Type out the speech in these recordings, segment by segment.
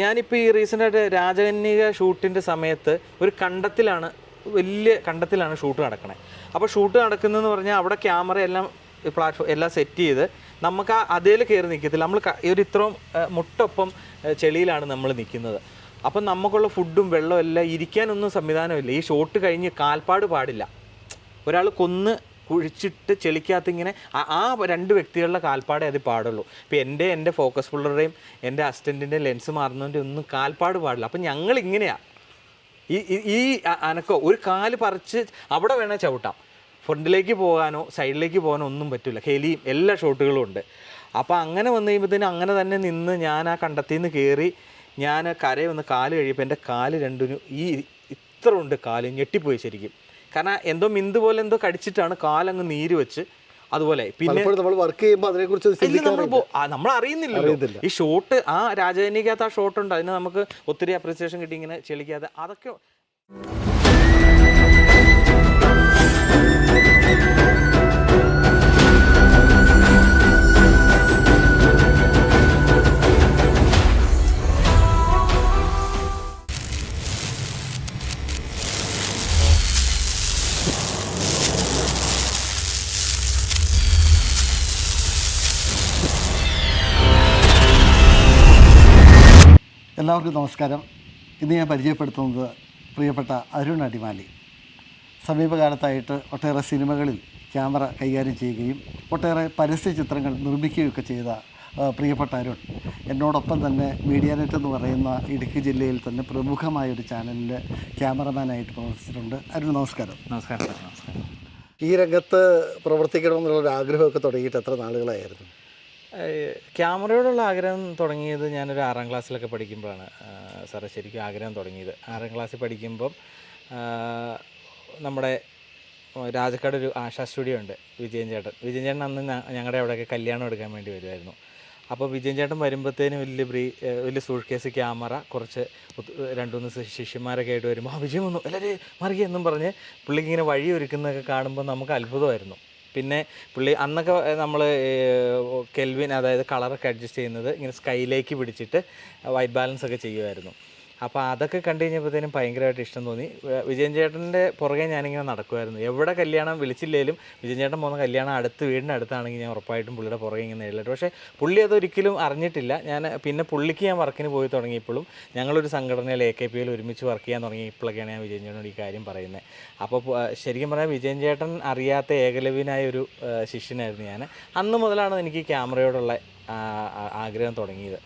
ഞാനിപ്പോൾ ഈ റീസെന്റ് ആയിട്ട് രാജകന്യക ഷൂട്ടിന്റെ സമയത്ത് ഒരു കണ്ടത്തിലാണ് വലിയ കണ്ടത്തിലാണ് ഷൂട്ട് നടക്കണേ. അപ്പോൾ ഷൂട്ട് നടക്കുന്നതെന്ന് പറഞ്ഞാൽ അവിടെ ക്യാമറ എല്ലാം പ്ലാറ്റ്ഫോം എല്ലാം സെറ്റ് ചെയ്ത് നമുക്ക് ആ അതേൽ കയറി നിൽക്കത്തില്ല നമ്മൾ ഒരു ഇത്രയും മുട്ടൊപ്പം ചെളിയിലാണ് നമ്മൾ നിൽക്കുന്നത് അപ്പം നമുക്കുള്ള ഫുഡും വെള്ളവും എല്ലാം ഇരിക്കാനൊന്നും സംവിധാനമില്ല. ഈ ഷോട്ട് കഴിഞ്ഞ് കാൽപ്പാട് പാടില്ല. ഒരാൾ കൊന്ന് കുഴിച്ചിട്ട് ചെളിക്കകത്ത് ഇങ്ങനെ ആ- രണ്ട് വ്യക്തികളുടെ കാൽപ്പാടേ അത് പാടുള്ളൂ. ഇപ്പം എന്റെ എന്റെ ഫോക്കസ് പുള്ളറുടെയും എന്റെ അസിസ്റ്റന്റിന്റെ ലെൻസ് മാറുന്നതിന്റെ ഒന്നും കാൽപ്പാട് പാടില്ല. അപ്പം ഞങ്ങൾ ഇങ്ങനെയാണ് ഈ ഈ- അനക്കോ ഒരു കാൽ പറിച്ച് അവിടെ വേണേൽ ചവിട്ടാം. ഫ്രണ്ടിലേക്ക് പോകാനോ സൈഡിലേക്ക് പോകാനോ ഒന്നും പറ്റില്ല ഹെലിയും എല്ലാ ഷോട്ടുകളും ഉണ്ട്. അപ്പോൾ അങ്ങനെ വന്നു കഴിയുമ്പോഴത്തേനും അങ്ങനെ തന്നെ നിന്ന് ഞാൻ ആ കണ്ടത്തിൽ നിന്ന് കയറി ഞാൻ കരയിൽ വന്ന് കാൽ കഴിയപ്പോൾ എന്റെ കാൽ രണ്ടിനും ഈ ഇത്ര ഉണ്ട് കാൽ ഞെട്ടിപ്പോയി ശരിക്കും. കാരണം എന്തോ മിന്ത് പോലെ എന്തോ കടിച്ചിട്ടാണ് കാലങ്ങ് നീര് വെച്ച് അതുപോലെ. പിന്നെ നമ്മൾ വർക്ക് ചെയ്യുമ്പോൾ അതിനെക്കുറിച്ച് നമ്മൾ അറിയത്തില്ല. ഈ ഷോട്ട് ആ രാജധാനിക്കകത്ത് ആ ഷോട്ട് ഉണ്ട് അതിന് നമുക്ക് ഒത്തിരി അപ്രിസിയേഷൻ കിട്ടി ഇങ്ങനെ ചെളിക്കാതെ അതൊക്കെ എല്ലാവർക്കും നമസ്കാരം. ഇന്ന് ഞാൻ പരിചയപ്പെടുത്തുന്നത് പ്രിയപ്പെട്ട അരുൺ അടിമാലി. സമീപകാലത്തായിട്ട് ഒട്ടേറെ സിനിമകളിൽ ക്യാമറ കൈകാര്യം ചെയ്യുകയും ഒട്ടേറെ പരസ്യ ചിത്രങ്ങൾ നിർമ്മിക്കുകയൊക്കെ ചെയ്ത പ്രിയപ്പെട്ട അരുൺ. എന്നോടൊപ്പം തന്നെ മീഡിയ നെറ്റ് എന്ന് പറയുന്ന ഇടുക്കി ജില്ലയിൽ തന്നെ പ്രമുഖമായ ഒരു ചാനലിൽ ക്യാമറമാനായിട്ട് പ്രവർത്തിച്ചിട്ടുണ്ട്. അരുൺ നമസ്കാരം. നമസ്കാരം ഈ രംഗത്ത് പ്രവർത്തിക്കണമെന്നുള്ളൊരു ആഗ്രഹമൊക്കെ തുടങ്ങിയിട്ട് എത്ര നാളുകളായിരുന്നു? ക്യാമറയോടുള്ള ആഗ്രഹം തുടങ്ങിയത് ഞാനൊരു ആറാം ക്ലാസ്സിലൊക്കെ പഠിക്കുമ്പോഴാണ്. സാറേ ശരിക്കും ആഗ്രഹം തുടങ്ങിയത്. ആറാം ക്ലാസ്സിൽ പഠിക്കുമ്പം നമ്മുടെ രാജക്കാട് ഒരു ആശാ സ്റ്റുഡിയോ ഉണ്ട് വിജയൻ ചേട്ടൻ. വിജയൻ ചേട്ടൻ അന്ന് ഞങ്ങളുടെ അവിടെയൊക്കെ കല്യാണം എടുക്കാൻ വേണ്ടി വരുമായിരുന്നു അപ്പോൾ വിജയൻ ചേട്ടൻ വരുമ്പോഴത്തേനും വലിയ ബ്രീ വലിയ സൂട്ട് ക്യാമറ കുറച്ച് രണ്ട് മൂന്ന് ശിഷ്യന്മാരൊക്കെ ആയിട്ട് വരുമ്പോൾ ആ വിജയം വന്നു എല്ലാവരും മറികെ എന്നും പറഞ്ഞ് പുള്ളിക്ക് ഇങ്ങനെ വഴി ഒരുക്കുന്നതൊക്കെ കാണുമ്പോൾ നമുക്ക് അത്ഭുതമായിരുന്നു. പിന്നെ പുള്ളി അന്നൊക്കെ നമ്മൾ കെൽവിൻ അതായത് കളറൊക്കെ അഡ്ജസ്റ്റ് ചെയ്യുന്നത് ഇങ്ങനെ സ്കൈലേക്ക് പിടിച്ചിട്ട് വൈറ്റ് ബാലൻസ് ഒക്കെ ചെയ്യുമായിരുന്നു അപ്പോൾ അതൊക്കെ കണ്ടു കഴിഞ്ഞപ്പോഴത്തേനും ഭയങ്കരമായിട്ട് ഇഷ്ടം തോന്നി. വിജയൻ ചേട്ടന്റെ പുറകെ ഞാനിങ്ങനെ നടക്കുമായിരുന്നു എവിടെ കല്യാണം വിളിച്ചില്ലേലും വിജയൻ ചേട്ടൻ പോകുന്ന കല്യാണം അടുത്ത് വീടിന്റെ അടുത്താണെങ്കിൽ ഞാൻ ഉറപ്പായിട്ടും പുള്ളിയുടെ പുറകെ ഇങ്ങനെ എഴുതിട്ട് പക്ഷേ പുള്ളി അതൊരിക്കലും അറിഞ്ഞിട്ടില്ല. ഞാൻ പിന്നെ പുള്ളിക്ക് ഞാൻ വർക്കിന് പോയി തുടങ്ങിയപ്പോഴും ഞങ്ങളൊരു സംഘടനയിൽ എ കെ പി എൽ ഒരുമിച്ച് വർക്ക് ചെയ്യാൻ തുടങ്ങിയപ്പോഴൊക്കെയാണ് ഞാൻ വിജയൻ ചേട്ടനോട് ഈ കാര്യം പറയുന്നത്. അപ്പോൾ ശരിക്കും പറഞ്ഞാൽ വിജയൻ ചേട്ടൻ അറിയാത്ത ഏകലവ്യനായ ഒരു ശിഷ്യനായിരുന്നു ഞാൻ. അന്ന് മുതലാണ് എനിക്ക് ക്യാമറയോടുള്ള ആഗ്രഹം തുടങ്ങിയത്.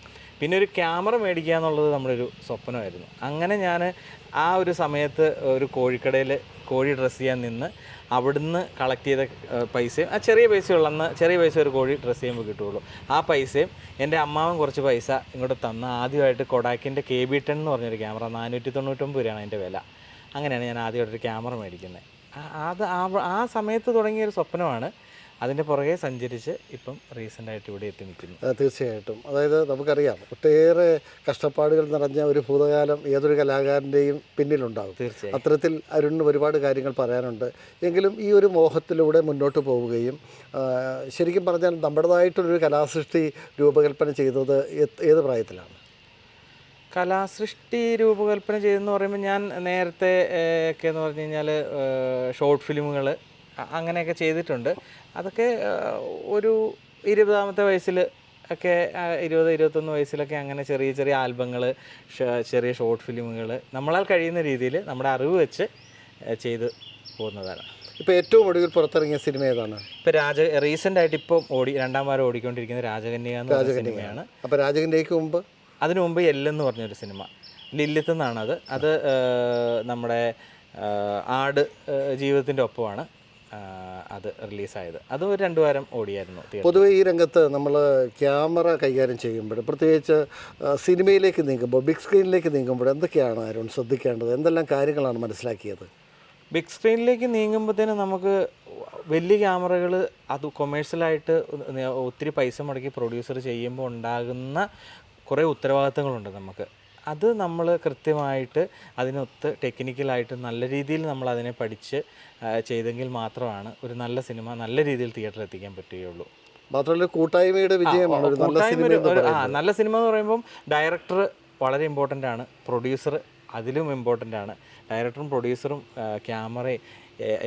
പിന്നെ ഒരു ക്യാമറ മേടിക്കുക എന്നുള്ളത് നമ്മുടെ ഒരു സ്വപ്നമായിരുന്നു. അങ്ങനെ ഞാൻ ആ ഒരു സമയത്ത് ഒരു കോഴിക്കടയിൽ കോഴി ഡ്രസ്സ് ചെയ്യാൻ നിന്ന് അവിടുന്ന് കളക്ട് ചെയ്ത പൈസയും ആ ചെറിയ പൈസയുള്ള അന്ന് ചെറിയ പൈസ ഒരു കോഴി ഡ്രസ്സ് ചെയ്യുമ്പോൾ കിട്ടുള്ളൂ ആ പൈസയും എന്റെ അമ്മാവൻ കുറച്ച് പൈസ ഇങ്ങോട്ട് തന്ന ആദ്യമായിട്ട് കൊടാക്കിന്റെ കെ ബി ടെൻ എന്ന് പറഞ്ഞൊരു ക്യാമറ നാനൂറ്റി തൊണ്ണൂറ്റൊമ്പത് രൂപയാണ് അതിന്റെ വില. അങ്ങനെയാണ് ഞാൻ ആദ്യമായിട്ടൊരു ക്യാമറ മേടിക്കുന്നത്. അത് ആ സമയത്ത് തുടങ്ങിയ ഒരു സ്വപ്നമാണ്. അതിന്റെ പുറകെ സഞ്ചരിച്ച് ഇപ്പം റീസെന്റായിട്ട് ഇവിടെ എത്തി നിൽക്കുന്നു. തീർച്ചയായിട്ടും. അതായത് നമുക്കറിയാം ഒട്ടേറെ കഷ്ടപ്പാടുകൾ നിറഞ്ഞ ഒരു ഭൂതകാലം ഏതൊരു കലാകാരന്റെയും പിന്നിലുണ്ടാകും. തീർച്ചയായും. അത്തരത്തിൽ അരുണിന് ഒരുപാട് കാര്യങ്ങൾ പറയാനുണ്ട്. എങ്കിലും ഈ ഒരു മോഹത്തിലൂടെ മുന്നോട്ട് പോവുകയും ശരിക്കും പറഞ്ഞാൽ നമ്മുടേതായിട്ടൊരു കലാസൃഷ്ടി രൂപകൽപ്പന ചെയ്തത് ഏത് പ്രായത്തിലാണ്? കലാസൃഷ്ടി രൂപകൽപ്പന ചെയ്തെന്ന് പറയുമ്പോൾ ഞാൻ നേരത്തെ ഒക്കെ എന്ന് പറഞ്ഞു കഴിഞ്ഞാൽ ഷോർട്ട് ഫിലിമുകൾ അങ്ങനെയൊക്കെ ചെയ്തിട്ടുണ്ട്. അതൊക്കെ ഒരു ഇരുപതാമത്തെ വയസ്സിൽ ഒക്കെ ഇരുപത് ഇരുപത്തൊന്ന് വയസ്സിലൊക്കെ അങ്ങനെ ചെറിയ ചെറിയ ആൽബങ്ങൾ ചെറിയ ഷോർട്ട് ഫിലിമുകൾ നമ്മളാൽ കഴിയുന്ന രീതിയിൽ നമ്മുടെ അറിവ് വെച്ച് ചെയ്ത് പോകുന്നതാണ്. ഇപ്പോൾ ഏറ്റവും ഒടുവിൽ പുറത്തിറങ്ങിയ സിനിമ ഏതാണ്? ഇപ്പോൾ രാജ റീസെന്റ് ആയിട്ട് ഇപ്പം ഓടി രണ്ടാം വാരം ഓടിക്കൊണ്ടിരിക്കുന്ന രാജകന്യ എന്ന സിനിമയാണ്. അപ്പോൾ രാജകന്യയ്ക്ക് മുമ്പ്? അതിനു മുമ്പ് എല്ലെന്ന് പറഞ്ഞൊരു സിനിമ. ലില്ലിത്ത് എന്നാണത്. അത് അത് നമ്മുടെ ആട് ജീവിതത്തിന്റെ ഒപ്പമാണ്. അത് റിലീസായത്. അത് ഒരു രണ്ടു വാരം ഓടിയായിരുന്നു. പൊതുവെ ഈ രംഗത്ത് നമ്മൾ ക്യാമറ കൈകാര്യം ചെയ്യുമ്പോൾ പ്രത്യേകിച്ച് സിനിമയിലേക്ക് നീങ്ങുമ്പോൾ ബിഗ് സ്ക്രീനിലേക്ക് നീങ്ങുമ്പോൾ എന്തൊക്കെയാണ് അരുൺ ശ്രദ്ധിക്കേണ്ടത്? എന്തെല്ലാം കാര്യങ്ങളാണ് മനസ്സിലാക്കിയത്? ബിഗ് സ്ക്രീനിലേക്ക് നീങ്ങുമ്പോഴത്തേനും നമുക്ക് വലിയ ക്യാമറകൾ അത് കൊമേഴ്ഷ്യലായിട്ട് ഒത്തിരി പൈസ മുടക്കി പ്രൊഡ്യൂസർ ചെയ്യുമ്പോൾ ഉണ്ടാകുന്ന കുറേ ഉത്തരവാദിത്തങ്ങളുണ്ട് നമുക്ക്. അത് നമ്മൾ കൃത്യമായിട്ട് അതിനൊത്ത് ടെക്നിക്കലായിട്ട് നല്ല രീതിയിൽ നമ്മൾ അതിനെ പഠിച്ച് ചെയ്തെങ്കിൽ മാത്രമാണ് ഒരു നല്ല സിനിമ നല്ല രീതിയിൽ തിയേറ്ററിൽ എത്തിക്കാൻ പറ്റുകയുള്ളൂ. മാത്രമല്ല കൂട്ടായ്മയുടെ വിജയമാണ് ഒരു നല്ല സിനിമ ആ നല്ല സിനിമ എന്ന് പറയുമ്പം ഡയറക്ടർ വളരെ ഇമ്പോർട്ടന്റ് ആണ്. പ്രൊഡ്യൂസർ അതിലും ഇമ്പോർട്ടന്റ് ആണ്. ഡയറക്ടറും പ്രൊഡ്യൂസറും ക്യാമറയും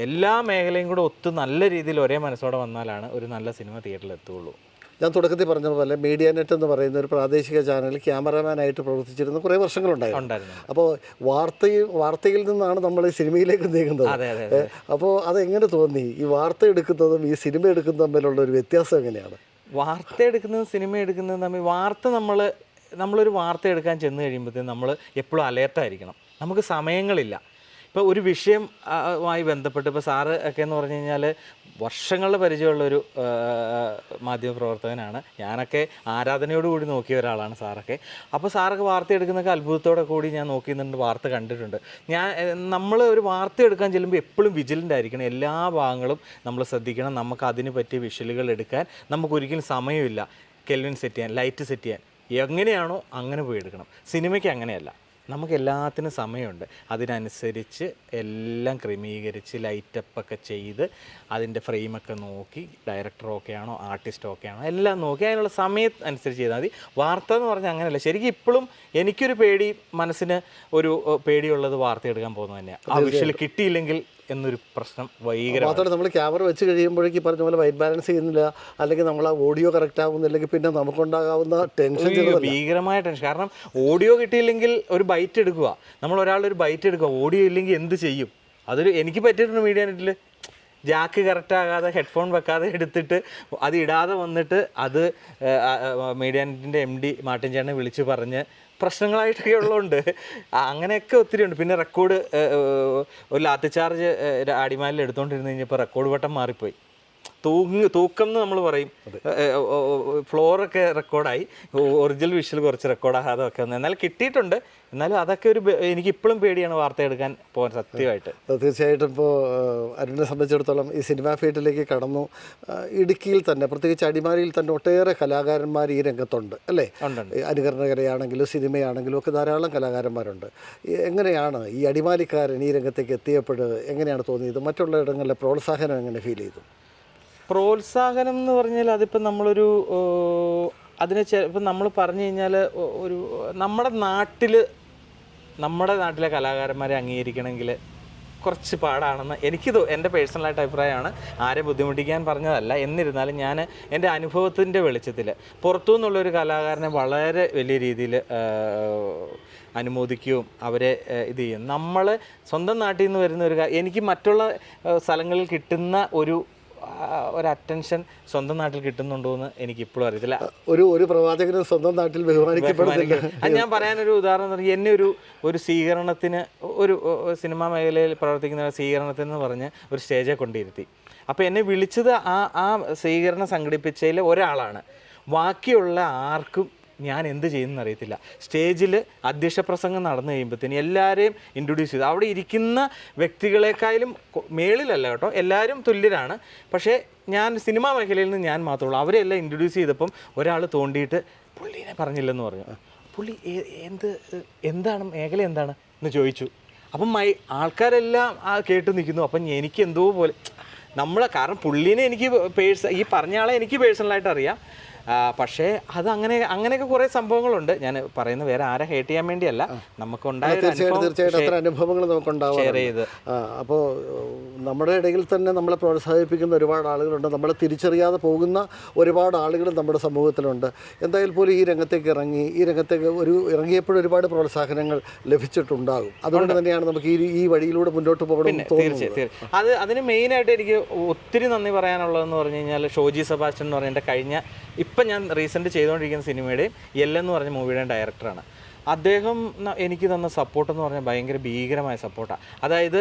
എല്ലാ മേഖലയും കൂടെ ഒത്തു നല്ല രീതിയിൽ ഒരേ മനസ്സോടെ വന്നാലാണ് ഒരു നല്ല സിനിമ തിയേറ്ററിൽ എത്തുകയുള്ളൂ ഞാൻ തുടക്കത്തിൽ പറഞ്ഞ പോലെ മീഡിയ നെറ്റ് എന്ന് പറയുന്ന ഒരു പ്രാദേശിക ചാനലിൽ ക്യാമറമാനായിട്ട് പ്രവർത്തിച്ചിരുന്ന കുറേ വർഷങ്ങളുണ്ടായിരുന്നു. അപ്പോൾ വാർത്തയിൽ വാർത്തയിൽ നിന്നാണ് നമ്മൾ ഈ സിനിമയിലേക്ക് നീങ്ങുന്നത്. അപ്പോൾ അതെങ്ങനെ തോന്നി? ഈ വാർത്ത എടുക്കുന്നതും ഈ സിനിമ എടുക്കുന്നതും തമ്മിലുള്ള ഒരു വ്യത്യാസം എങ്ങനെയാണ്? വാർത്ത എടുക്കുന്നതും സിനിമ എടുക്കുന്നതും തമ്മിൽ വാർത്ത നമ്മൾ നമ്മളൊരു വാർത്ത എടുക്കാൻ ചെന്ന് കഴിയുമ്പോഴത്തേക്കും നമ്മൾ എപ്പോഴും അലേർട്ടായിരിക്കണം നമുക്ക് സമയങ്ങളില്ല. ഇപ്പോൾ ഒരു വിഷയം മായി ബന്ധപ്പെട്ട് ഇപ്പോൾ സാറ് ഒക്കെ എന്ന് പറഞ്ഞു കഴിഞ്ഞാൽ വർഷങ്ങളുടെ പരിചയമുള്ളൊരു മാധ്യമ പ്രവർത്തകനാണ്. ഞാനൊക്കെ ആരാധനയോട് കൂടി നോക്കിയ ഒരാളാണ് സാറൊക്കെ. അപ്പോൾ സാറൊക്കെ വാർത്ത എടുക്കുന്നൊക്കെ അത്ഭുതത്തോടെ കൂടി ഞാൻ നോക്കിയിരുന്നുണ്ട് വാർത്ത കണ്ടിട്ടുണ്ട്. ഞാൻ നമ്മൾ ഒരു വാർത്ത എടുക്കാൻ ചെല്ലുമ്പോൾ എപ്പോഴും വിജിലന്റ് ആയിരിക്കണം. എല്ലാ ഭാഗങ്ങളും നമ്മൾ ശ്രദ്ധിക്കണം. നമുക്ക് അതിന് പറ്റിയ വിഷലുകൾ എടുക്കാൻ നമുക്കൊരിക്കലും സമയമില്ല. കെൽവിൻ സെറ്റ് ചെയ്യാൻ ലൈറ്റ് സെറ്റ് ചെയ്യാൻ. എങ്ങനെയാണോ അങ്ങനെ പോയി എടുക്കണം. സിനിമയ്ക്ക് അങ്ങനെയല്ല. നമുക്ക് എല്ലാത്തിനും സമയമുണ്ട്. അതിനനുസരിച്ച് എല്ലാം ക്രമീകരിച്ച് ലൈറ്റപ്പ് ഒക്കെ ചെയ്ത് അതിന്റെ ഫ്രെയിമൊക്കെ നോക്കി ഡയറക്ടർ ഓക്കെ ആണോ ആർട്ടിസ്റ്റ് ഓക്കെ ആണോ എല്ലാം നോക്കി അതിനുള്ള സമയം അനുസരിച്ച് ചെയ്താൽ മതി. വാർത്ത എന്ന് പറഞ്ഞാൽ അങ്ങനെയല്ല. ശരിക്കും ഇപ്പോഴും എനിക്കൊരു പേടി മനസ്സിന് ഒരു പേടിയുള്ളത് വാർത്ത എടുക്കാൻ പോകുന്നത് തന്നെയാണ് ആ വിഷയിൽ കിട്ടിയില്ലെങ്കിൽ എന്നൊരു പ്രശ്നം ഭയങ്കര മാത്രമല്ല നമ്മൾ ക്യാമറ വെച്ച് കഴിയുമ്പോഴേക്കും പറഞ്ഞ പോലെ വൈറ്റ് ബാലൻസ് ചെയ്യുന്നില്ല അല്ലെങ്കിൽ നമ്മൾ ആ ഓഡിയോ കറക്റ്റ് ആവുന്നില്ലെങ്കിൽ പിന്നെ നമുക്കുണ്ടാകാവുന്ന ടെൻഷൻ ഭീകരമായ ടെൻഷൻ കാരണം ഓഡിയോ കിട്ടിയില്ലെങ്കിൽ ഒരു ബൈറ്റ് എടുക്കുക. നമ്മൾ ഒരാളൊരു ഒരു ബൈറ്റ് എടുക്കുക. ഓഡിയോ ഇല്ലെങ്കിൽ എന്ത് ചെയ്യും? അതൊരു എനിക്ക് പറ്റിയിട്ടുണ്ട് മീഡിയ നെറ്റിൽ ജാക്ക് കറക്റ്റ് ആകാതെ ഹെഡ്ഫോൺ വെക്കാതെ എടുത്തിട്ട് അത് ഇടാതെ വന്നിട്ട് അത് മീഡിയ നെറ്റിന്റെ എം ഡി മാർട്ടിൻ ചേട്ടനെ വിളിച്ച് പറഞ്ഞ് പ്രശ്നങ്ങളായിട്ടൊക്കെ ഉള്ളതുകൊണ്ട് അങ്ങനെയൊക്കെ ഒത്തിരി ഉണ്ട്. പിന്നെ റെക്കോർഡ് ഒരു ലാത്തി ചാർജ് അടിമാലിൽ എടുത്തുകൊണ്ടിരുന്ന് കഴിഞ്ഞപ്പോൾ റെക്കോർഡ് വട്ടം മാറിപ്പോയി. തൂങ്ങ് തൂക്കം എന്ന് നമ്മൾ പറയും ഫ്ലോറൊക്കെ റെക്കോർഡായി. ഒറിജിനൽ വിഷ്വൽ കുറച്ച് റെക്കോർഡാകാതെ ഒക്കെ വന്നു. എന്നാൽ കിട്ടിയിട്ടുണ്ട്. എന്നാലും അതൊക്കെ ഒരു എനിക്ക് ഇപ്പോഴും പേടിയാണ് വാർത്ത എടുക്കാൻ പോകാൻ സത്യമായിട്ട്. തീർച്ചയായിട്ടും ഇപ്പോൾ അരുണിനെ സംബന്ധിച്ചിടത്തോളം ഈ സിനിമാ ഫീൽഡിലേക്ക് കടന്നു. ഇടുക്കിയിൽ തന്നെ പ്രത്യേകിച്ച് അടിമാലിയിൽ തന്നെ ഒട്ടേറെ കലാകാരന്മാർ ഈ രംഗത്തുണ്ട് അല്ലേ? അനുകരണകരയാണെങ്കിലും സിനിമയാണെങ്കിലും ഒക്കെ ധാരാളം കലാകാരന്മാരുണ്ട്. എങ്ങനെയാണ് ഈ അടിമാലിക്കാരൻ ഈ രംഗത്തേക്ക് എത്തിയപ്പോൾ എങ്ങനെയാണ് തോന്നിയത്? മറ്റുള്ള ഇടങ്ങളിലെ പ്രോത്സാഹനം എങ്ങനെ ഫീൽ ചെയ്തു? പ്രോത്സാഹനം എന്ന് പറഞ്ഞാൽ അതിപ്പോൾ നമ്മളൊരു അതിനെ ഇപ്പം നമ്മൾ പറഞ്ഞു കഴിഞ്ഞാൽ ഒരു നമ്മുടെ നാട്ടിൽ നമ്മുടെ നാട്ടിലെ കലാകാരന്മാരെ അംഗീകരിക്കണമെങ്കിൽ കുറച്ച് പാടാണെന്ന് എനിക്ക് തോ എന്റെ പേഴ്സണലായിട്ട് അഭിപ്രായമാണ്. ആരെ ബുദ്ധിമുട്ടിക്കാൻ പറഞ്ഞതല്ല. എന്നിരുന്നാലും ഞാൻ എന്റെ അനുഭവത്തിന്റെ വെളിച്ചത്തിൽ പുറത്തു നിന്നുള്ളൊരു കലാകാരനെ വളരെ വലിയ രീതിയിൽ അനുമോദിക്കുകയും അവരെ ഇത് ചെയ്യും. നമ്മൾ സ്വന്തം നാട്ടിൽ നിന്ന് വരുന്ന ഒരു എനിക്ക് മറ്റുള്ള സ്ഥലങ്ങളിൽ കിട്ടുന്ന ഒരു ഒരു അറ്റൻഷൻ സ്വന്തം നാട്ടിൽ കിട്ടുന്നുണ്ടോ എന്ന് എനിക്ക് ഇപ്പോഴും അറിയത്തില്ല. ഒരു ഒരു പ്രവാചകനും സ്വന്തം നാട്ടിൽ ബഹുമാനിക്കപ്പെടുന്നില്ല. അത് ഞാൻ പറയാനൊരു ഉദാഹരണം എന്ന് പറഞ്ഞാൽ എന്നെ ഒരു ഒരു സ്വീകരണത്തിന് ഒരു സിനിമാ മേഖലയിൽ പ്രവർത്തിക്കുന്ന സ്വീകരണത്തിന് പറഞ്ഞ് ഒരു സ്റ്റേജെ കൊണ്ടിരുത്തി. അപ്പോൾ എന്നെ വിളിച്ചത് ആ ആ സ്വീകരണം സംഘടിപ്പിച്ചതിൽ ഒരാളാണ്. ബാക്കിയുള്ള ആർക്കും ഞാൻ എന്ത് ചെയ്യുമെന്ന് അറിയത്തില്ല സ്റ്റേജിൽ അധ്യക്ഷ പ്രസംഗം നടന്നു കഴിയുമ്പോഴത്തേന് എല്ലാവരെയും ഇൻട്രൊഡ്യൂസ് ചെയ്തു. അവിടെ ഇരിക്കുന്ന വ്യക്തികളെക്കാളും മേളിലല്ല കേട്ടോ എല്ലാവരും തുല്യരാണ്. പക്ഷേ ഞാൻ സിനിമാ മേഖലയിൽ നിന്ന് ഞാൻ മാത്രമുള്ളൂ അവരെല്ലാം ഇൻട്രൊഡ്യൂസ് ചെയ്തപ്പം ഒരാൾ തോണ്ടിയിട്ട് പുള്ളീനെ പറഞ്ഞില്ലെന്ന് പറഞ്ഞു. പുള്ളി എന്ത് എന്താണ് മേഖല എന്താണ് എന്ന് ചോദിച്ചു. അപ്പം മൈ ആൾക്കാരെല്ലാം ആ കേട്ട് നിൽക്കുന്നു. അപ്പം എനിക്ക് എന്തോ പോലെ നമ്മളെ കാരണം പുള്ളീനെ എനിക്ക് പേഴ്സ ഈ പറഞ്ഞ ആളെ എനിക്ക് പേഴ്സണലായിട്ട് അറിയാം. പക്ഷേ അത് അങ്ങനെ അങ്ങനെയൊക്കെ കുറേ സംഭവങ്ങളുണ്ട്. ഞാൻ പറയുന്ന വേറെ ആരെ ഹേറ്റ് ചെയ്യാൻ വേണ്ടിയല്ല. നമുക്ക് ഒരു തീർച്ചയായിട്ടും തീർച്ചയായിട്ടും അത്ര അനുഭവങ്ങൾ നമുക്കുണ്ടാവാം അപ്പോൾ നമ്മുടെ ഇടയിൽ തന്നെ നമ്മളെ പ്രോത്സാഹിപ്പിക്കുന്ന ഒരുപാട് ആളുകളുണ്ട്. നമ്മളെ തിരിച്ചറിയാതെ പോകുന്ന ഒരുപാട് ആളുകൾ നമ്മുടെ സമൂഹത്തിലുണ്ട്. എന്തായാലും പോലും ഈ രംഗത്തേക്ക് ഇറങ്ങി ഈ രംഗത്തേക്ക് ഒരു ഇറങ്ങിയപ്പോഴും ഒരുപാട് പ്രോത്സാഹനങ്ങൾ ലഭിച്ചിട്ടുണ്ടാകും. അതുകൊണ്ട് തന്നെയാണ് നമുക്ക് ഈ ഈ വഴിയിലൂടെ മുന്നോട്ട് പോകണം തീർച്ചയായും അത് അതിന് മെയിനായിട്ട് എനിക്ക് ഒത്തിരി നന്ദി പറയാനുള്ളതെന്ന് പറഞ്ഞു കഴിഞ്ഞാൽ ഷോജി സെബാസ്റ്റ്യൻ എന്ന് പറഞ്ഞ കഴിഞ്ഞ ഇപ്പം ഞാൻ റീസെന്റ് ചെയ്തുകൊണ്ടിരിക്കുന്ന സിനിമയുടെയും എല്ലെന്ന് പറഞ്ഞ മൂവിയുടെയും ഡയറക്ടറാണ് അദ്ദേഹം എനിക്ക് തന്ന സപ്പോർട്ടെന്ന് പറഞ്ഞാൽ ഭയങ്കര ഭീകരമായ സപ്പോർട്ടാണ് അതായത്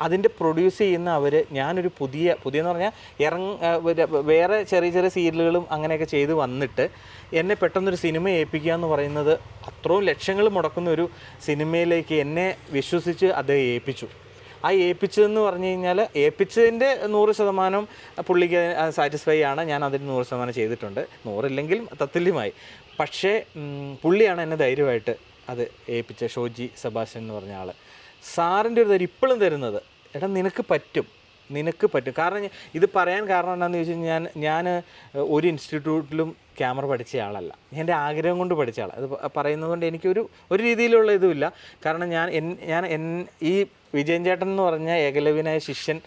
അതിന്റെ പ്രൊഡ്യൂസ് ചെയ്യുന്ന അവർ ഞാനൊരു പുതിയ പുതിയെന്ന് പറഞ്ഞാൽ ഇറങ്ങ വേറെ ചെറിയ ചെറിയ സീരിയലുകളും അങ്ങനെയൊക്കെ ചെയ്ത് വന്നിട്ട് എന്നെ പെട്ടെന്നൊരു സിനിമ ഏൽപ്പിക്കുക എന്ന് പറയുന്നത് അത്രയും ലക്ഷങ്ങൾ മുടക്കുന്ന ഒരു സിനിമയിലേക്ക് എന്നെ വിശ്വസിച്ച് അദ്ദേഹം ഏൽപ്പിച്ചു. ആ ഏൽപ്പിച്ചതെന്ന് പറഞ്ഞു കഴിഞ്ഞാൽ ഏൽപ്പിച്ചതിന്റെ നൂറ് ശതമാനം പുള്ളിക്ക് സാറ്റിസ്ഫൈ ആണ്. ഞാൻ അതിന് നൂറ് ശതമാനം ചെയ്തിട്ടുണ്ട്. നൂറില്ലെങ്കിലും തത്തുല്യമായി. പക്ഷേ പുള്ളിയാണ് എന്നെ ധൈര്യമായിട്ട് അത് ഏൽപ്പിച്ച ഷോജി സെബാസ്റ്റ്യൻ എന്ന് പറഞ്ഞ ആൾ സാറിന്റെ ഒരു ധൈര്യം ഇപ്പോഴും തരുന്നത് എടാ നിനക്ക് പറ്റും. നിനക്ക് പറ്റും. കാരണം ഇത് പറയാൻ കാരണം എന്താണെന്ന് ചോദിച്ചു കഴിഞ്ഞാൽ ഞാൻ ഞാൻ ഒരു ഇൻസ്റ്റിറ്റ്യൂട്ടിലും ക്യാമറ പഠിച്ച ആളല്ല. എന്റെ ആഗ്രഹം കൊണ്ട് പഠിച്ച ആളാണ് അത് പറയുന്നത് കൊണ്ട് എനിക്കൊരു ഒരു രീതിയിലുള്ള ഇതുമില്ല. കാരണം ഞാൻ ഞാൻ ഈ വിജയൻ ചേട്ടൻ എന്ന് പറഞ്ഞ ഏകലവ്യനായ ശിഷ്യൻ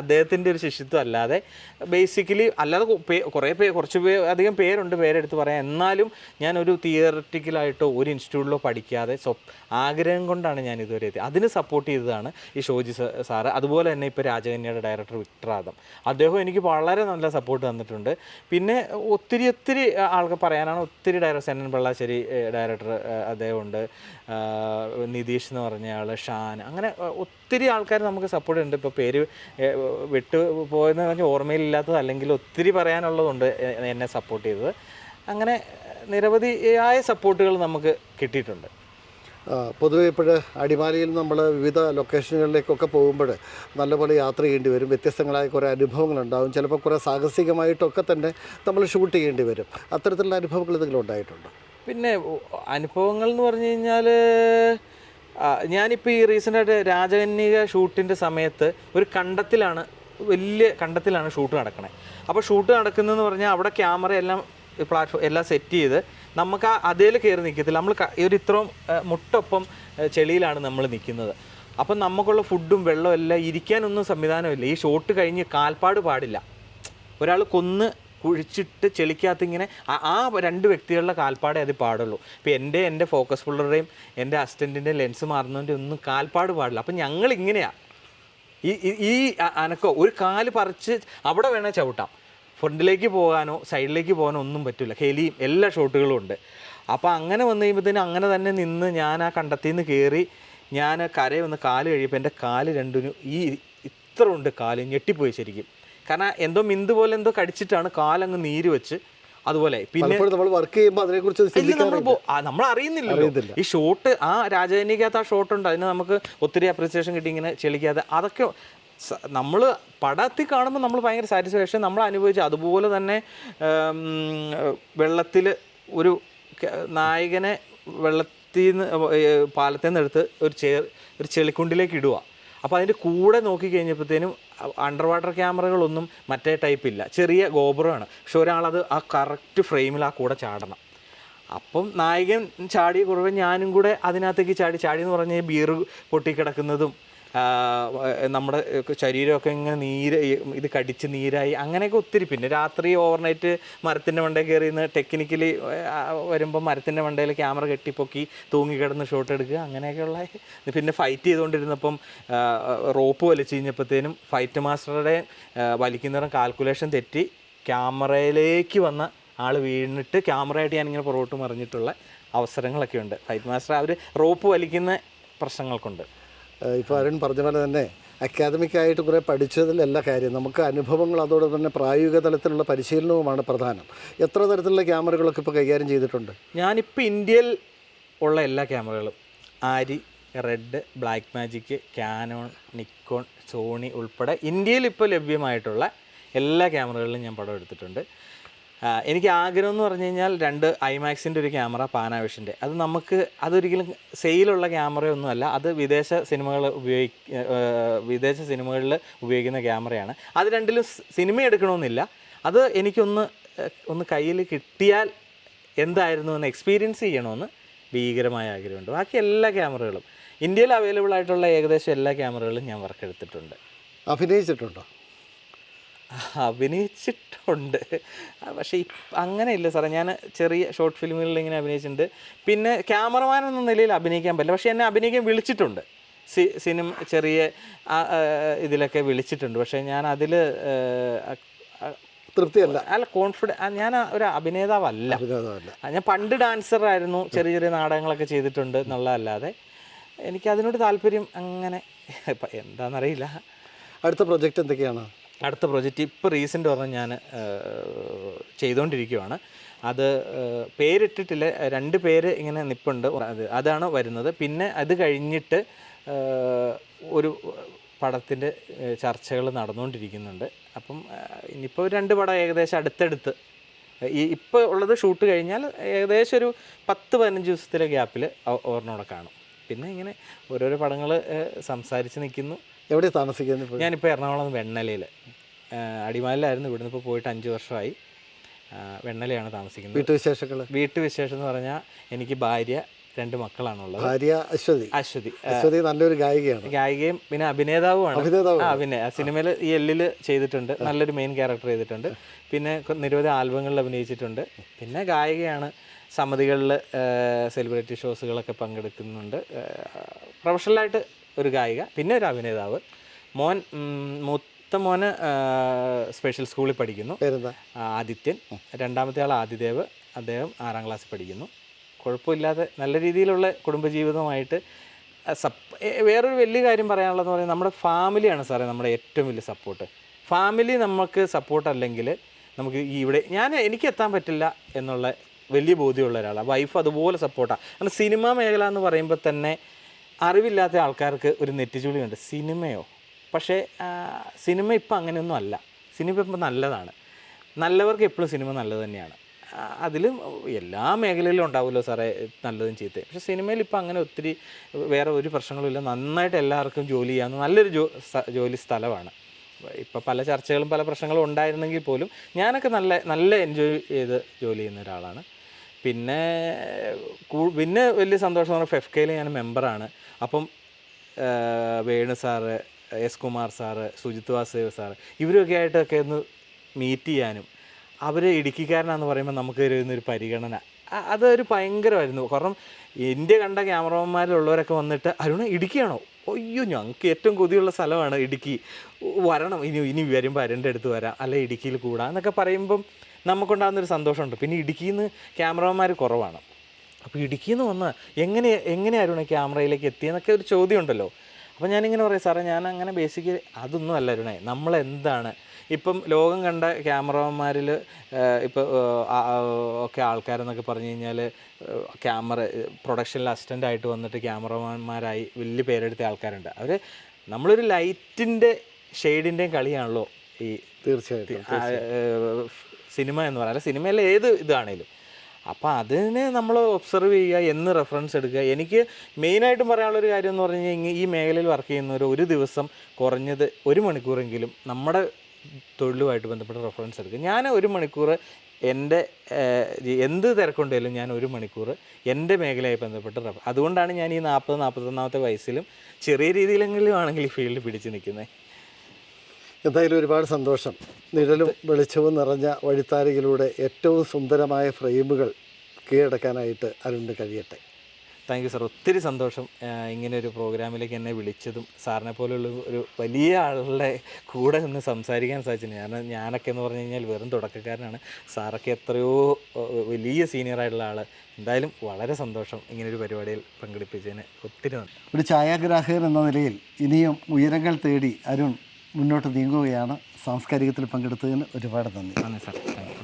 അദ്ദേഹത്തിന്റെ ഒരു ശിഷ്യത്വം അല്ലാതെ ബേസിക്കലി അല്ലാതെ കുറേ പേ കുറച്ച് പേ അധികം പേരുണ്ട് പേരെടുത്ത് പറയാം എന്നാലും ഞാൻ ഒരു തിയററ്റിക്കലായിട്ടോ ഒരു ഇൻസ്റ്റിറ്റ്യൂട്ടിലോ പഠിക്കാതെ സ്വ ആഗ്രഹം കൊണ്ടാണ് ഞാൻ ഇതുവരെ എത്തിയത്. അതിന് സപ്പോർട്ട് ചെയ്തതാണ് ഈ ഷോജി സാറ്. അതുപോലെ തന്നെ ഇപ്പോൾ രാജകന്യയുടെ ഡയറക്ടർ വിക്ടർ ആദം. അദ്ദേഹം എനിക്ക് വളരെ നല്ല സപ്പോർട്ട് തന്നിട്ടുണ്ട്. പിന്നെ ഒത്തിരി ഒത്തിരി ആൾക്ക് പറയാനാണ് ഒത്തിരി ഡയറക്ടർ സെന്നൻ പള്ളാശ്ശേരി ഡയറക്ടർ അദ്ദേഹമുണ്ട്. നിതീഷ് എന്ന് പറഞ്ഞ ആൾ ഷാൻ. അങ്ങനെ ഒത്തിരി ആൾക്കാർ നമുക്ക് സപ്പോർട്ട് ഉണ്ട്. ഇപ്പോൾ പേര് വിട്ടു പോയെന്ന് പറഞ്ഞാൽ ഓർമ്മയിലില്ലാത്തത് അല്ലെങ്കിൽ ഒത്തിരി പറയാനുള്ളതുണ്ട് എന്നെ സപ്പോർട്ട് ചെയ്തത്. അങ്ങനെ നിരവധിയായ സപ്പോർട്ടുകൾ നമുക്ക് കിട്ടിയിട്ടുണ്ട്. പൊതുവെ ഇപ്പോൾ അടിമാലിയിൽ നമ്മൾ വിവിധ ലൊക്കേഷനുകളിലേക്കൊക്കെ പോകുമ്പോൾ നല്ലപോലെ യാത്ര ചെയ്യേണ്ടി വരും. വ്യത്യസ്തങ്ങളായ കുറേ അനുഭവങ്ങളുണ്ടാവും. ചിലപ്പോൾ കുറേ സാഹസികമായിട്ടൊക്കെ തന്നെ നമ്മൾ ഷൂട്ട് ചെയ്യേണ്ടി വരും. അത്തരത്തിലുള്ള അനുഭവങ്ങൾ എന്തെങ്കിലും ഉണ്ടായിട്ടുണ്ട്? പിന്നെ അനുഭവങ്ങൾ എന്ന് പറഞ്ഞു കഴിഞ്ഞാൽ ഞാനിപ്പോൾ ഈ റീസെന്റായിട്ട് രാജകന്യക ഷൂട്ടിന്റെ സമയത്ത് ഒരു കണ്ടത്തിലാണ് വലിയ കണ്ടത്തിലാണ് ഷൂട്ട് നടക്കണേ. അപ്പോൾ ഷൂട്ട് നടക്കുന്നതെന്ന് പറഞ്ഞാൽ അവിടെ ക്യാമറ എല്ലാം പ്ലാറ്റ്ഫോം എല്ലാം സെറ്റ് ചെയ്ത് നമുക്ക് ആ അതേൽ കയറി നിൽക്കത്തില്ല നമ്മൾ ഒരു ഇത്രയും മുട്ടൊപ്പം ചെളിയിലാണ് നമ്മൾ നിൽക്കുന്നത് അപ്പം നമുക്കുള്ള ഫുഡും വെള്ളവും എല്ലാം ഇരിക്കാനൊന്നും സംവിധാനമില്ല. ഈ ഷോട്ട് കഴിഞ്ഞ് കാൽപ്പാട് പാടില്ല. ഒരാൾ കൊന്ന് കുഴിച്ചിട്ട് ചെളിക്കകത്ത് ഇങ്ങനെ ആ- രണ്ട് വ്യക്തികളുടെ കാൽപ്പാടേ അത് പാടുള്ളൂ. ഇപ്പോൾ എന്റെ എന്റെ ഫോക്കസ് പുള്ളറുടെയും എന്റെ അസിസ്റ്റന്റിന്റെ ലെൻസ് മാറുന്നതിന്റെ ഒന്നും കാൽപ്പാട് പാടില്ല. അപ്പം ഞങ്ങൾ ഇങ്ങനെയാണ് ഈ ഈ- അനക്കോ ഒരു കാൽ പറിച്ച് അവിടെ വേണേൽ ചവിട്ടാം. ഫ്രണ്ടിലേക്ക് പോകാനോ സൈഡിലേക്ക് പോകാനോ ഒന്നും പറ്റില്ല. ഹെലിയും എല്ലാ ഷോട്ടുകളും ഉണ്ട്. അപ്പോൾ അങ്ങനെ വന്നു കഴിയുമ്പോഴത്തേനും അങ്ങനെ തന്നെ നിന്ന് ഞാൻ ആ കണ്ടത്തിൽ നിന്ന് കയറി ഞാൻ കരയിൽ വന്ന് കാൽ കഴിയുമ്പോൾ എന്റെ കാൽ രണ്ടിനും ഈ ഇത്ര ഉണ്ട് കാൽ ഞെട്ടിപ്പോയി ശരിക്കും. കാരണം എന്തോ മിന്ത് പോലെ എന്തോ കടിച്ചിട്ടാണ് കാലങ്ങ് നീര് വെച്ച് അതുപോലെ. പിന്നെ നമ്മൾ വർക്ക് ചെയ്യുമ്പോൾ അതിനെ കുറിച്ച് നമ്മൾ അറിയുന്നില്ല. ഈ ഷോട്ട് ആ രാജധാനിക്കകത്ത് ആ ഷോട്ട് ഉണ്ട്. അതിന് നമുക്ക് ഒത്തിരി അപ്രിസിയേഷൻ കിട്ടി ഇങ്ങനെ ചെളിക്കാതെ. അതൊക്കെ നമ്മൾ പടത്തിൽ കാണുമ്പോൾ നമ്മൾ ഭയങ്കര സാറ്റിസ്ഫാക്ഷൻ നമ്മൾ അനുഭവിച്ചു അതുപോലെ തന്നെ വെള്ളത്തിൽ ഒരു നായകനെ വെള്ളത്തിൽ നിന്ന് പാലത്തിൽ നിന്ന് എടുത്ത് ഒരു ചേർ ഒരു ചെളിക്കുണ്ടിലേക്ക് ഇടുക അപ്പോൾ അതിന്റെ കൂടെ നോക്കി കഴിഞ്ഞപ്പോഴത്തേനും അണ്ടർ വാട്ടർ ക്യാമറകളൊന്നും മറ്റേ ടൈപ്പ് ഇല്ല. ചെറിയ ഗോപുരമാണ് പക്ഷെ ഒരാളത് ആ കറക്റ്റ് ഫ്രെയിമിൽ ആ കൂടെ ചാടണം. അപ്പം നായകൻ ചാടിയ കുറവ് ഞാനും കൂടെ അതിനകത്തേക്ക് ചാടി. ചാടി എന്ന് പറഞ്ഞാൽ ബീർ പൊട്ടിക്കിടക്കുന്നതും നമ്മുടെ ശരീരമൊക്കെ ഇങ്ങനെ നീര് ഇത് കടിച്ച് നീരായി അങ്ങനെയൊക്കെ ഒത്തിരി. പിന്നെ രാത്രി ഓവർനൈറ്റ് മരത്തിന്റെ മണ്ടയിൽ കയറി നിന്ന് ടെക്നിക്കലി വരുമ്പോൾ മരത്തിന്റെ മണ്ടയിൽ ക്യാമറ കെട്ടിപ്പൊക്കി തൂങ്ങിക്കിടന്ന് ഷോട്ട് എടുക്കുക അങ്ങനെയൊക്കെയുള്ള പിന്നെ ഫൈറ്റ് ചെയ്തുകൊണ്ടിരുന്നപ്പം റോപ്പ് വലിച്ചു കഴിഞ്ഞപ്പോഴത്തേനും ഫൈറ്റ് മാസ്റ്ററുടെ വലിക്കുന്നവരും കാൽക്കുലേഷൻ തെറ്റി ക്യാമറയിലേക്ക് വന്ന ആൾ വീണിട്ട് ക്യാമറയായിട്ട് ഞാനിങ്ങനെ പുറകോട്ട് മറിഞ്ഞിട്ടുള്ള അവസരങ്ങളൊക്കെ ഉണ്ട് ഫൈറ്റ് മാസ്റ്റർ അവർ റോപ്പ് വലിക്കുന്ന പ്രശ്നങ്ങൾക്കുണ്ട്. ഇപ്പോൾ അരുൺ പറഞ്ഞ പോലെ തന്നെ അക്കാദമിക്കായിട്ട് കുറേ പഠിച്ചതിലല്ല കാര്യം നമുക്ക് അനുഭവങ്ങൾ അതോടൊപ്പം തന്നെ പ്രായോഗിക തലത്തിലുള്ള പരിശീലനവുമാണ് പ്രധാനം. എത്ര തരത്തിലുള്ള ക്യാമറകളൊക്കെ ഇപ്പോൾ കൈകാര്യം ചെയ്തിട്ടുണ്ട്? ഞാനിപ്പോൾ ഇന്ത്യയിൽ ഉള്ള എല്ലാ ക്യാമറകളും Arri Red Black Magic Canon Nikon Sony ഉൾപ്പെടെ ഇന്ത്യയിൽ ഇപ്പോൾ ലഭ്യമായിട്ടുള്ള എല്ലാ ക്യാമറകളിലും ഞാൻ പടം എടുത്തിട്ടുണ്ട്. എനിക്ക് ആഗ്രഹം എന്ന് പറഞ്ഞു കഴിഞ്ഞാൽ രണ്ട് ഐമാക്സിന്റെ ഒരു ക്യാമറ പാനാവിഷന്റെ. അത് നമുക്ക് അതൊരിക്കലും സെയിലുള്ള ക്യാമറയൊന്നുമല്ല അത് വിദേശ സിനിമകൾ ഉപയോഗി വിദേശ സിനിമകളിൽ ഉപയോഗിക്കുന്ന ക്യാമറയാണ്. അത് രണ്ടിലും സിനിമ എടുക്കണമെന്നില്ല. അത് എനിക്കൊന്ന് ഒന്ന് കയ്യിൽ കിട്ടിയാൽ എന്തായിരുന്നു എന്ന് എക്സ്പീരിയൻസ് ചെയ്യണമെന്ന് ഭീകരമായ ആഗ്രഹമുണ്ട്. ബാക്കി എല്ലാ ക്യാമറകളും ഇന്ത്യയിൽ അവൈലബിൾ ആയിട്ടുള്ള ഏകദേശം എല്ലാ ക്യാമറകളും ഞാൻ വർക്ക് എടുത്തിട്ടുണ്ട്. അഭിനയിച്ചിട്ടുണ്ടോ? അഭിനയിച്ചിട്ടുണ്ട്. പക്ഷേ അങ്ങനെ ഇല്ല സാറേ. ഞാൻ ചെറിയ ഷോർട്ട് ഫിലിമുകളിൽ ഇങ്ങനെ അഭിനയിച്ചിട്ടുണ്ട്. പിന്നെ ക്യാമറമാൻ എന്ന നിലയിൽ അഭിനയിക്കാൻ പറ്റില്ല. പക്ഷേ എന്നെ അഭിനയിക്കാൻ വിളിച്ചിട്ടുണ്ട്. സി സിനിമ ചെറിയ ഇതിലൊക്കെ വിളിച്ചിട്ടുണ്ട്. പക്ഷേ ഞാൻ അതിൽ തൃപ്തിയല്ല. അല്ല കോൺഫിഡൻ ഞാൻ ഒരു അഭിനേതാവല്ല. അഭിനേതാവല്ല. ഞാൻ പണ്ട് ഡാൻസർ ആയിരുന്നു. ചെറിയ ചെറിയ നാടകങ്ങളൊക്കെ ചെയ്തിട്ടുണ്ട് എന്നുള്ളതല്ലാതെ എനിക്ക് അതിനോട് താല്പര്യം അങ്ങനെ എന്താണെന്നറിയില്ല അടുത്ത പ്രൊജക്റ്റ് എന്തൊക്കെയാണ്? അടുത്ത പ്രൊജക്റ്റ് ഇപ്പോൾ റീസെന്റ് പറഞ്ഞാൽ ഞാൻ ചെയ്തുകൊണ്ടിരിക്കുവാണ് അത് പേരിട്ടിട്ടില്ല. രണ്ട് പേര് ഇങ്ങനെ നിപ്പുണ്ട്. അത് അതാണ് വരുന്നത്. പിന്നെ അത് കഴിഞ്ഞിട്ട് ഒരു പടത്തിന്റെ ചർച്ചകൾ നടന്നുകൊണ്ടിരിക്കുന്നുണ്ട് അപ്പം ഇനിയിപ്പോൾ രണ്ട് പടം ഏകദേശം അടുത്തടുത്ത്. ഈ ഇപ്പോൾ ഉള്ളത് ഷൂട്ട് കഴിഞ്ഞാൽ ഏകദേശം ഒരു പത്ത് പതിനഞ്ച് ദിവസത്തിലെ ഗ്യാപ്പിൽ ഓർണോടെ കാണും. പിന്നെ ഇങ്ങനെ ഓരോരോ പടങ്ങൾ സംസാരിച്ച് നിൽക്കുന്നു. എവിടെ താമസിക്കുന്നത് ഞാനിപ്പോൾ എറണാകുളം വെണ്ണലയിൽ അടിമാലിലായിരുന്നു. ഇവിടുന്ന് ഇപ്പോൾ പോയിട്ട് അഞ്ച് വർഷമായി. വെണ്ണലയാണ് താമസിക്കുന്നത്. വീട്ടുവിശേഷങ്ങൾ വീട്ടുവിശേഷം എന്ന് പറഞ്ഞാൽ എനിക്ക് ഭാര്യ രണ്ട് മക്കളാണുള്ളത്. ഭാര്യ അശ്വതി. അശ്വതി. അശ്വതി നല്ലൊരു ഗായികയാണ്. ഗായികയും പിന്നെ അഭിനേതാവുമാണ്. അഭിനേതാവ് ആ പിന്നെ സിനിമയിൽ ഈ എല്ലിൽ ചെയ്തിട്ടുണ്ട്. നല്ലൊരു മെയിൻ ക്യാരക്ടർ ചെയ്തിട്ടുണ്ട്. പിന്നെ നിരവധി ആൽബങ്ങളിൽ അഭിനയിച്ചിട്ടുണ്ട്. പിന്നെ ഗായികയാണ്. സമിതികളിൽ സെലിബ്രിറ്റി ഷോസുകളൊക്കെ പങ്കെടുക്കുന്നുണ്ട്. പ്രൊഫഷണലായിട്ട് ഒരു ഗായിക പിന്നെ ഒരു അഭിനേതാവ്. മോൻ മൂത്ത മോന് സ്പെഷ്യൽ സ്കൂളിൽ പഠിക്കുന്നു. ആദിത്യൻ. രണ്ടാമത്തെ ആൾ ആദിദേവ്. അദ്ദേഹം ആറാം ക്ലാസ്സിൽ പഠിക്കുന്നു. കുഴപ്പമില്ലാതെ നല്ല രീതിയിലുള്ള കുടുംബജീവിതമായിട്ട് സപ്പ് വേറൊരു വലിയ കാര്യം പറയാനുള്ളതെന്ന് പറയുന്നത് നമ്മുടെ ഫാമിലിയാണ് സാറേ നമ്മുടെ ഏറ്റവും വലിയ സപ്പോർട്ട് ഫാമിലി നമുക്ക് സപ്പോർട്ട് അല്ലെങ്കിൽ നമുക്ക് ഈ ഇവിടെ ഞാൻ എനിക്ക് എത്താൻ പറ്റില്ല എന്നുള്ള വലിയ ബോധ്യമുള്ള ഒരാളാണ് വൈഫ് അതുപോലെ സപ്പോർട്ടാണ് കാരണം സിനിമാ മേഖല എന്ന് പറയുമ്പോൾ തന്നെ അറിവില്ലാത്ത ആൾക്കാർക്ക് ഒരു നെറ്റിച്ചുളിയുണ്ട് സിനിമയോ? പക്ഷേ സിനിമ ഇപ്പം അങ്ങനെയൊന്നും അല്ല. സിനിമ ഇപ്പം നല്ലതാണ്. നല്ലവർക്ക് എപ്പോഴും സിനിമ നല്ലത് തന്നെയാണ്. അതിലും എല്ലാ മേഖലയിലും ഉണ്ടാവുമല്ലോ സാറേ നല്ലതും ചീത്തയും. പക്ഷേ സിനിമയിൽ ഇപ്പം അങ്ങനെ ഒത്തിരി വേറെ ഒരു പ്രശ്നങ്ങളുമില്ല നന്നായിട്ട് എല്ലാവർക്കും ജോലി ചെയ്യാവുന്ന നല്ലൊരു ജോ ജോലി സ്ഥലമാണ്. ഇപ്പം പല ചർച്ചകളും പല പ്രശ്നങ്ങളും ഉണ്ടായിരുന്നെങ്കിൽ പോലും ഞാനൊക്കെ നല്ല നല്ല എൻജോയ് ചെയ്ത് ജോലി ചെയ്യുന്ന ഒരാളാണ്. പിന്നെ പിന്നെ വലിയ സന്തോഷം പറഞ്ഞാൽ ഫെഫ്കയിൽ ഞാൻ മെമ്പറാണ് അപ്പം Venu sir S Kumar sir Sujith Vasudev sir ഇവരൊക്കെ ആയിട്ടൊക്കെ ഒന്ന് മീറ്റ് ചെയ്യാനും അവർ ഇടുക്കിക്കാരനാന്ന് പറയുമ്പോൾ നമുക്ക് വരുന്നൊരു പരിഗണന. അതൊരു ഭയങ്കരമായിരുന്നു. കാരണം ഇന്ത്യ കണ്ട ക്യാമറമാന്മാരിലുള്ളവരൊക്കെ വന്നിട്ട് അരുണ ഇടുക്കിയാണോ? അയ്യോ ഞങ്ങൾക്ക് ഏറ്റവും കൊതിയുള്ള സ്ഥലമാണ് ഇടുക്കി. വരണം ഇനി ഇനി വരുമ്പോൾ അരന്റെ അടുത്ത് വരാം അല്ലെ ഇടുക്കിയിൽ കൂടാം എന്നൊക്കെ പറയുമ്പം നമുക്കുണ്ടാകുന്നൊരു സന്തോഷമുണ്ട്. പിന്നെ ഇടുക്കിയിൽ നിന്ന് ക്യാമറമാർ കുറവാണ്. അപ്പോൾ ഇടുക്കിയിൽ നിന്ന് വന്ന് എങ്ങനെ എങ്ങനെയായിരുന്നു ക്യാമറയിലേക്ക് എത്തിയെന്നൊക്കെ ഒരു ചോദ്യമുണ്ടല്ലോ. അപ്പോൾ ഞാനിങ്ങനെ പറയും സാറേ ഞാൻ അങ്ങനെ ബേസിക് അതൊന്നും അല്ല അരുണേ നമ്മളെന്താണ് ഇപ്പം ലോകം കണ്ട ക്യാമറമാരിൽ ഇപ്പോൾ ഒക്കെ ആൾക്കാരെന്നൊക്കെ പറഞ്ഞു കഴിഞ്ഞാൽ ക്യാമറ പ്രൊഡക്ഷനിൽ അസിസ്റ്റന്റ് ആയിട്ട് വന്നിട്ട് ക്യാമറമാന്മാരായി വലിയ പേരെടുത്ത ആൾക്കാരുണ്ട്. അവർ നമ്മളൊരു ലൈറ്റിന്റെ ഷെയ്ഡിന്റെയും കളിയാണല്ലോ ഈ തീർച്ചയായിട്ടും സിനിമ എന്ന് പറയാം സിനിമയിലെ ഏത് ഇതാണേലും. അപ്പോൾ അതിനെ നമ്മൾ ഒബ്സർവ് ചെയ്യുക എന്ന് റെഫറൻസ് എടുക്കുക. എനിക്ക് മെയിനായിട്ടും പറയാനുള്ളൊരു കാര്യം എന്ന് പറഞ്ഞു കഴിഞ്ഞാൽ ഈ മേഖലയിൽ വർക്ക് ചെയ്യുന്നവർ ഒരു ദിവസം കുറഞ്ഞത് ഒരു മണിക്കൂറെങ്കിലും നമ്മുടെ തൊഴിലുമായിട്ട് ബന്ധപ്പെട്ട റെഫറൻസ് എടുക്കുക. ഞാൻ ഒരു മണിക്കൂർ എന്റെ എന്ത് തിരക്കുണ്ടെങ്കിലും ഞാൻ ഒരു മണിക്കൂർ എന്റെ മേഖലയായി ബന്ധപ്പെട്ട് അതുകൊണ്ടാണ് ഞാൻ ഈ നാൽപ്പത് നാൽപ്പത്തൊന്നാമത്തെ വയസ്സിലും ചെറിയ രീതിയിലെങ്കിലും ആണെങ്കിൽ ഈ ഫീൽഡ് പിടിച്ച് നിൽക്കുന്നത് എന്തായാലും ഒരുപാട് സന്തോഷം. നിഴലും വെളിച്ചവും നിറഞ്ഞ വഴിത്താരയിലൂടെ ഏറ്റവും സുന്ദരമായ ഫ്രെയിമുകൾ കീഴടക്കാനായിട്ട് അരുണിന് കഴിയട്ടെ. Thank you sir. ഒത്തിരി സന്തോഷം ഇങ്ങനെ ഒരു പ്രോഗ്രാമിലേക്ക് എന്നെ വിളിച്ചതും സാറിനെ പോലുള്ള ഒരു വലിയ ആളുടെ കൂടെ നിന്ന് സംസാരിക്കാൻ സാധിച്ചു കാരണം ഞാനൊക്കെ എന്ന് പറഞ്ഞു കഴിഞ്ഞാൽ വെറും തുടക്കക്കാരനാണ്. സാറൊക്കെ എത്രയോ വലിയ സീനിയർ ആയിട്ടുള്ള ആൾ എന്തായാലും വളരെ സന്തോഷം ഇങ്ങനെ ഒരു പരിപാടിയിൽ പങ്കെടുപ്പിച്ചതിന്. ഒത്തിരി നന്ദി. ഒരു ഛായാഗ്രാഹകൻ എന്ന നിലയിൽ ഇനിയും ഉയരങ്ങൾ തേടി അരുൺ മുന്നോട്ട് നീങ്ങുകയാണ്. സാംസ്കാരികത്തിൽ പങ്കെടുത്തതിന് ഒരുപാട് നന്ദി. നന്ദി സാർ. Thank you.